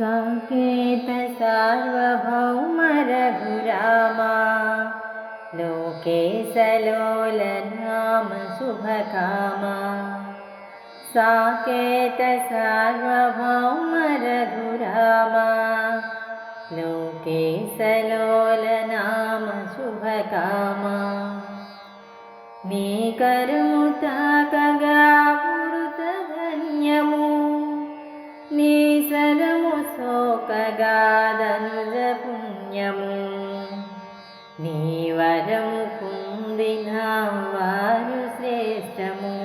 सङ्केत सार्वभौम रघुरामा लोके सलोलनाम शुभकामा साकेत सार्वभौम रघुरामा लोके सलोलनाम शुभकामा నీ సోకగా పుణ్యము నీ వరము పొందినా వారు శ్రేష్టము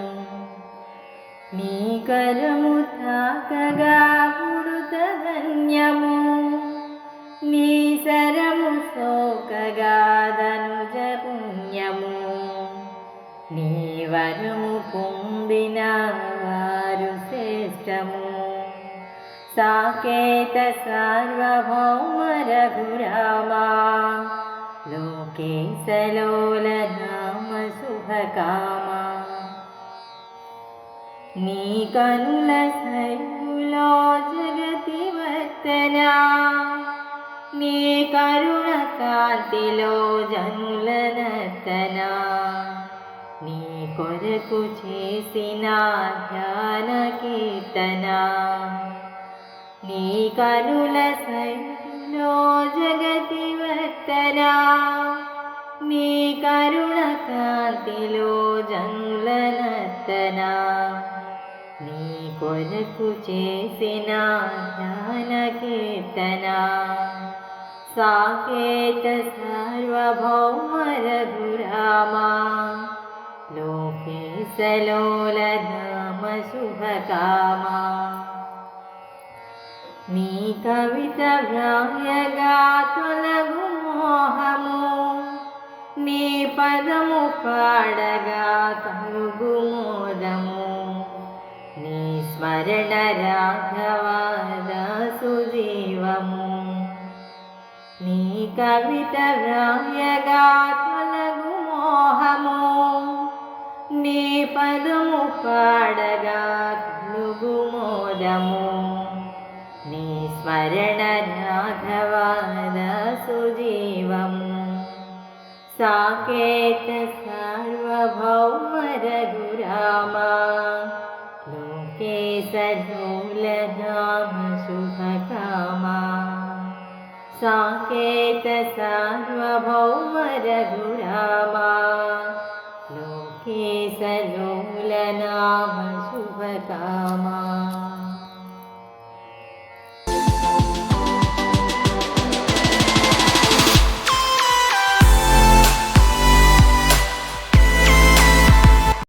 నీ కరము తాకగా పుడుత ధన్యము నీ శరము శోకగాదనుజ పుణ్యము నీ వరము పొందిన వారు శ్రేష్టము సాకేత సార్వభౌమ రఘురామా లోకే సలోల నామ శుభకామా నీ కనుల సైపులో జగతి వర్తనా నీ కరుణ కాంతిలో జనుల నర్తనా నీ కొరకు చేసిన ధ్యాన కీర్తన నీ కనుల సైలో జగతి వర్తన నీ కరుణ కాంతిలో జనుల నర్తన నీ కొరకు చేసిన ధ్యాన కీర్తన సాకేత సార్వభౌమ రఘురామా లోకే సలోల నామ శుభకామా నీ కవిత వ్రాయగా తొలగు మోహము నీ పదము పాడగా కలుగు మోదము. నీ స్మరణ రాఘవాద సుజీవము నీ కవిత వ్రాయగా తొలగు మోహము నీ పదము పాడ सुजीवं साकेत सर्वभौ मरगुरामा लोके स शुभकामा साकेत सर्वभौ मर लोके स शुभकामा